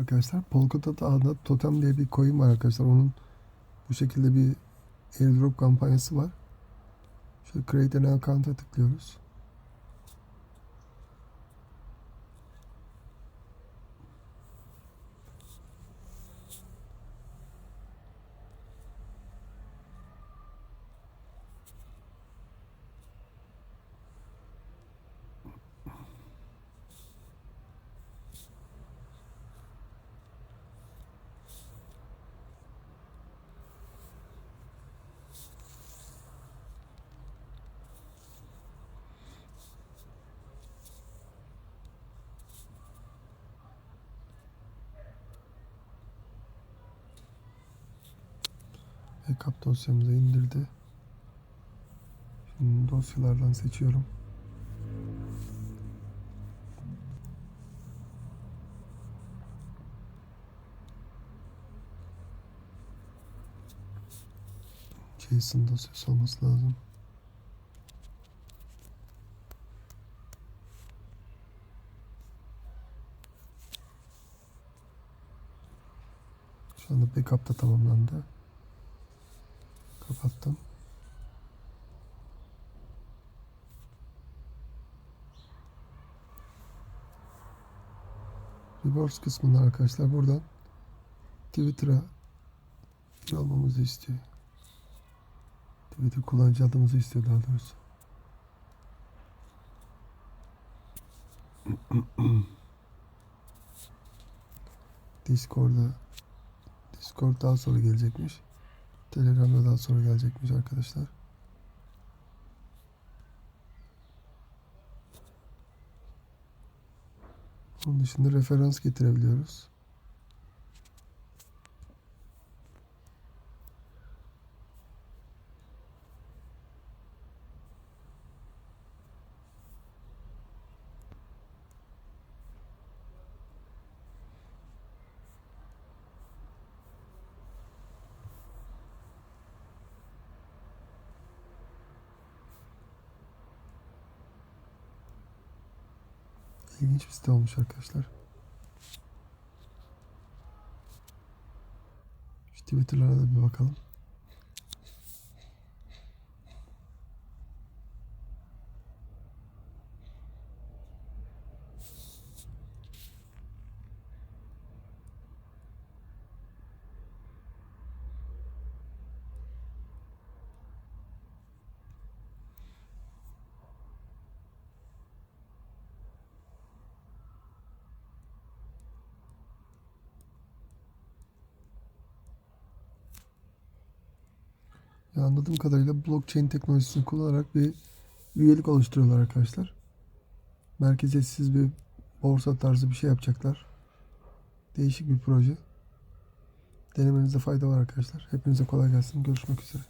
Arkadaşlar Polkadot adında Totem diye bir coin var arkadaşlar. Onun bu şekilde bir airdrop kampanyası var. Şöyle create an account'a tıklıyoruz. Backup dosyamıza indirdi. Şimdi dosyalardan seçiyorum. JSON dosyası olması lazım. Şu anda backup da tamamlandı. Kapattım. Reverse kısmında arkadaşlar buradan Twitter'a almamızı istiyor. Twitter kullanıcı adımızı istiyor daha doğrusu. Discord'a Discord daha sonra gelecekmiş. Telegram'da daha sonra gelecekmiş arkadaşlar. Onun dışında referans getirebiliyoruz. İlginç bir site olmuş arkadaşlar. Şu Twitter'lara da bir bakalım. Ya anladığım kadarıyla blockchain teknolojisini kullanarak bir üyelik oluşturuyorlar arkadaşlar. Merkeziyetsiz bir borsa tarzı bir şey yapacaklar. Değişik bir proje. Denemenizde fayda var arkadaşlar. Hepinize kolay gelsin. Görüşmek üzere.